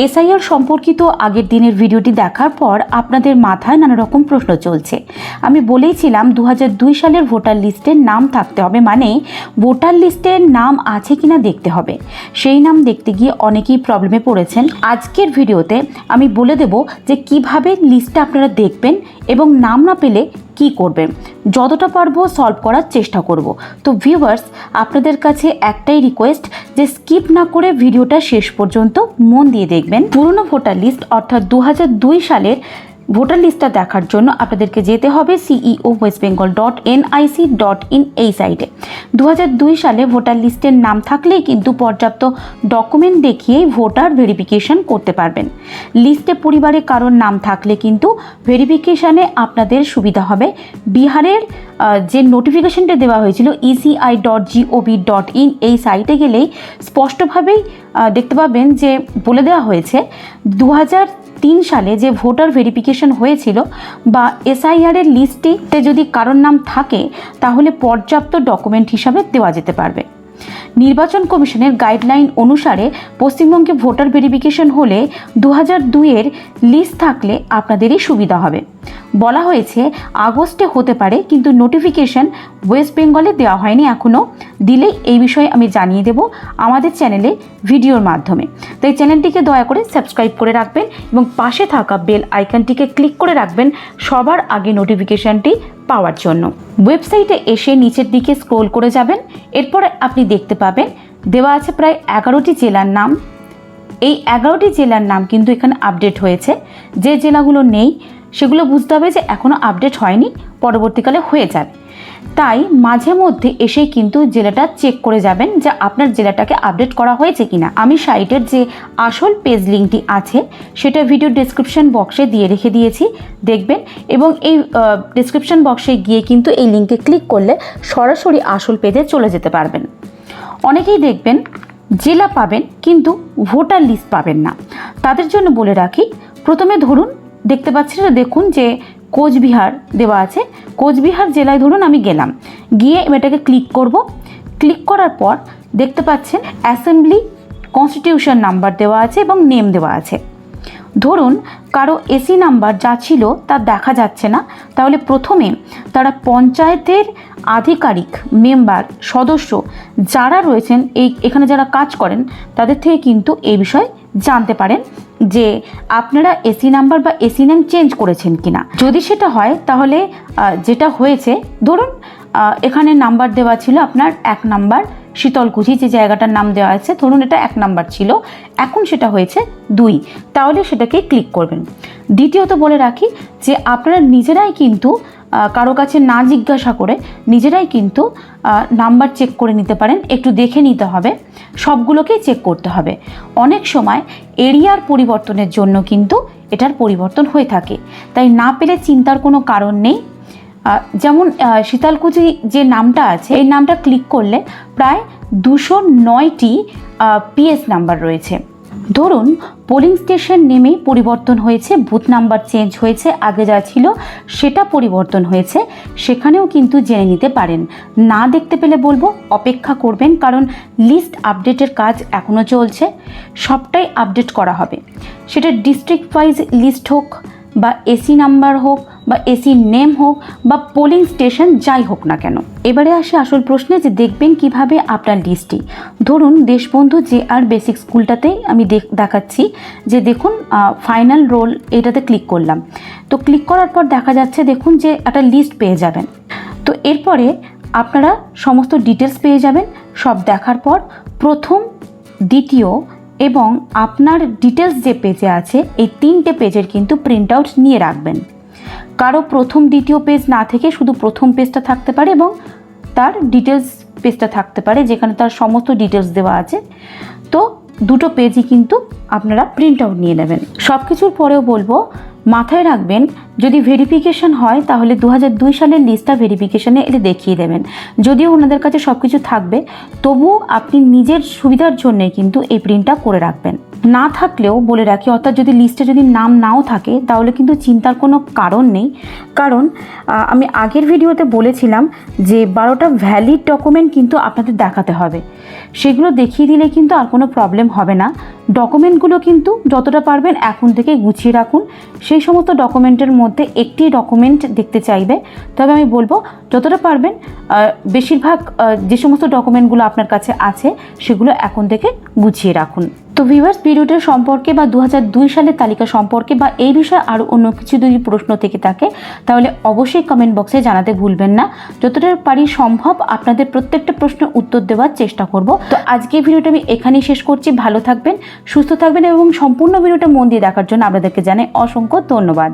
SIR সম্পর্কিত আগের দিনের ভিডিওটি দেখার পর আপনাদের মাথায় নানা রকম প্রশ্ন চলছে। আমি বলেইছিলাম দু দুই সালের ভোটার লিস্টের নাম থাকতে হবে মানে ভোটার লিস্টের নাম আছে কিনা দেখতে হবে। সেই নাম দেখতে গিয়ে অনেকেই প্রবলেমে পড়েছেন। আজকের ভিডিওতে আমি বলে দেব যে কীভাবে লিস্টটা আপনারা দেখবেন এবং নাম না পেলে কি করবেন। যতটা পারব সলভ করার চেষ্টা করব। তো ভিউয়ার্স, আপনাদের কাছে একটাই রিকোয়েস্ট যে স্কিপ না করে ভিডিওটা শেষ পর্যন্ত মন দিয়ে দেখবেন। পুরনো ভোটার লিস্ট অর্থাৎ দু হাজার দুই সালের ভোটার লিস্টটা দেখার জন্য আপনাদেরকে যেতে হবে CEO West Bengal dot NIC dot in এই সাইটে দু দুই সালে ভোটার লিস্টের নাম থাকলেই কিন্তু পর্যাপ্ত ডকুমেন্ট দেখিয়েই ভোটার ভেরিফিকেশন করতে পারবেন। লিস্টে পরিবারে কারোর নাম থাকলে কিন্তু ভেরিফিকেশানে আপনাদের সুবিধা হবে। বিহারের যে নোটিফিকেশনটা দেওয়া হয়েছিল ECI dot GOV dot in এই সাইটে গেলেই স্পষ্টভাবেই দেখতে পাবেন যে বলে দেওয়া হয়েছে দু তিন সালে যে ভোটার ভেরিফিকেশন হয়েছিল বা এসআইআরের লিস্টে যদি কারোর নাম থাকে, তাহলে পর্যাপ্ত ডকুমেন্ট হিসাবে দেওয়া যেতে পারবে। নির্বাচন কমিশনের গাইডলাইন অনুসারে পশ্চিমবঙ্গে ভোটার ভেরিফিকেশন হলে দু হাজার দুইয়ের লিস্ট থাকলে আপনাদেরই সুবিধা হবে। বলা হয়েছে আগস্টে হতে পারে, কিন্তু নোটিফিকেশন ওয়েস্ট বেঙ্গলে দেওয়া হয়নি এখনও দিলেই এই বিষয়ে আমি জানিয়ে দেব আমাদের চ্যানেলে ভিডিওর মাধ্যমে। তাই চ্যানেলটিকে দয়া করে সাবস্ক্রাইব করে রাখবেন এবং পাশে থাকা বেল আইকনটিকে ক্লিক করে রাখবেন সবার আগে নোটিফিকেশনটি পাওয়ার জন্য। ওয়েবসাইটে এসে নিচের দিকে স্ক্রোল করে যাবেন, এরপরে আপনি দেখতে পাবেন দেওয়া আছে প্রায় এগারোটি জেলার নাম। এই এগারোটি জেলার নাম কিন্তু এখানে আপডেট হয়েছে। যে জেলাগুলো নেই সেগুলো বুঝতে হবে যে এখনও আপডেট হয়নি, পরবর্তীকালে হয়ে যাবে। তাই মাঝে মধ্যে এসেই কিন্তু জেলাটা চেক করে যাবেন যে আপনার জেলাটাকে আপডেট করা হয়েছে কিনা। আমি সাইটের যে আসল পেজ লিঙ্কটি আছে, সেটা ভিডিও ডেসক্রিপশন বক্সে দিয়ে রেখে দিয়েছি, দেখবেন। এবং এই ডেসক্রিপশন বক্সে গিয়ে কিন্তু এই লিঙ্কে ক্লিক করলে সরাসরি আসল পেজে চলে যেতে পারবেন। অনেকেই দেখবেন জেলা পাবেন কিন্তু ভোটার লিস্ট পাবেন না। তাদের জন্য বলে রাখি, প্রথমে ধরুন দেখতে পাচ্ছেন দেখুন যে কোচবিহার দেওয়া আছে। কোচবিহার জেলায় ধরুন আমি গেলাম। গিয়ে এটাকে ক্লিক করব। ক্লিক করার পর দেখতে পাচ্ছেন অ্যাসেম্বলি কনস্টিটিউশন নাম্বার দেওয়া আছে এবং নেম দেওয়া আছে। ধরুন কারও এসি নাম্বার যা ছিল তা দেখা যাচ্ছে না। তাহলে প্রথমে তারা পঞ্চায়েতের আধিকারিক, মেম্বার, সদস্য যারা রয়েছেন এই, এখানে যারা কাজ করেন, তাদের থেকে কিন্তু এই বিষয়ে জানতে পারেন যে আপনারা এসি নাম্বার বা এসি নেম চেঞ্জ করেছেন কিনা। যদি সেটা হয়, তাহলে যেটা হয়েছে, ধরুন এখানে নাম্বার দেওয়া ছিল আপনার এক নাম্বার শীতলকুচি, যে জায়গাটার নাম দেওয়া আছে, ধরুন এটা এক নাম্বার ছিল, এখন সেটা হয়েছে দুই। তাহলে সেটাকে ক্লিক করবেন। দ্বিতীয়ত বলে রাখি যে আপনারা নিজেরাই কিন্তু কারও কাছে না জিজ্ঞাসা করে নিজেরাই কিন্তু নাম্বার চেক করে নিতে পারেন। একটু দেখে নিতে হবে। সবগুলোকেই চেক করতে হবে। অনেক সময় এরিয়ার পরিবর্তনের জন্য কিন্তু এটার পরিবর্তন হয়ে থাকে। তাই না পেলে চিন্তার কোনো কারণ নেই। যেমন শীতালকুচি যে নামটা আছে, এই নামটা ক্লিক করলে প্রায় দুশো নয়টি পিএস নাম্বার রয়েছে। ধরুন পোলিং স্টেশন নেমেই পরিবর্তন হয়েছে বুথ নাম্বার চেঞ্জ হয়েছে, আগে যা ছিল সেটা পরিবর্তন হয়েছে, সেখানেও কিন্তু জেনে নিতে পারেন। না দেখতে পেলে বলব, অপেক্ষা করবেন কারণ লিস্ট আপডেটের কাজ এখনও চলছে, সবটাই আপডেট করা হবে। সেটা ডিস্ট্রিক্ট ওয়াইজ লিস্ট হোক বা এসি নাম্বার হোক বা এসি নেম হোক বা পোলিং স্টেশন যাই হোক না কেন। এবারে আসে আসল প্রশ্নে যে দেখবেন কীভাবে আপনার লিস্টটি ধরুন দেশবন্ধু যে আর বেসিক স্কুলটাতেই আমি দেখ- দেখাচ্ছি যে দেখুন ফাইনাল রোল এটাতে ক্লিক করলাম। তো ক্লিক করার পর দেখা যাচ্ছে দেখুন যে একটা লিস্ট পেয়ে যাবেন। তো এরপরে আপনারা সমস্ত ডিটেলস পেয়ে যাবেন। সব দেখার পর প্রথম, দ্বিতীয় এবং আপনার ডিটেলস যে পেজে আছে, এই তিনটে পেজের কিন্তু প্রিন্ট আউট নিয়ে রাখবেন। কারও প্রথম, দ্বিতীয় পেজ না থেকে শুধু প্রথম পেজটা থাকতে পারে এবং তার ডিটেলস পেজটা থাকতে পারে, যেখানে তার সমস্ত ডিটেলস দেওয়া আছে। তো দুটো পেজই কিন্তু আপনারা প্রিন্ট আউট নিয়ে নেবেন। সব কিছুর পরেও বলব, মাথায় রাখবেন যদি ভেরিফিকেশন হয়, তাহলে দু হাজার দুই সালের লিস্টটা ভেরিফিকেশানে এলে দেখিয়ে দেবেন। যদিও ওনাদের কাছে সব কিছু থাকবে, তবুও আপনি নিজের সুবিধার জন্যে কিন্তু এই প্রিন্টটা করে রাখবেন। না থাকলেও বলে রাখি, অর্থাৎ যদি লিস্টে যদি নাম নাও থাকে, তাহলে কিন্তু চিন্তার কোনো কারণ নেই। কারণ আমি আগের ভিডিওতে বলেছিলাম যে বারোটা ভ্যালিড ডকুমেন্ট কিন্তু আপনাদের দেখাতে হবে। সেগুলো দেখিয়ে দিলে কিন্তু আর কোনো প্রবলেম হবে না। ডকুমেন্টগুলো কিন্তু যতটা পারবেন এখন থেকে গুছিয়ে রাখুন। সেই সমস্ত ডকুমেন্টের মধ্যে একটি ডকুমেন্ট দেখতে চাইবে। তবে আমি বলব, যতটা পারবেন বেশিরভাগ যে সমস্ত ডকুমেন্টগুলো আপনার কাছে আছে, সেগুলো এখন থেকে গুছিয়ে রাখুন। তো ভিউয়ার্স ভিডিওটার সম্পর্কে বা দু হাজার দুই সালের তালিকা সম্পর্কে বা এই বিষয়ে আরও অন্য কিছু যদি প্রশ্ন থেকে থাকে, তাহলে অবশ্যই কমেন্ট বক্সে জানাতে ভুলবেন না। যতটা পারি সম্ভব আপনাদের প্রত্যেকটা প্রশ্নের উত্তর দেওয়ার চেষ্টা করব। তো আজকে ভিডিওটা আমি এখানেই শেষ করছি। ভালো থাকবেন, সুস্থ থাকবেন এবং সম্পূর্ণ ভিডিওটা মন দিয়ে দেখার জন্য আপনাদেরকে জানাই অসংখ্য ধন্যবাদ।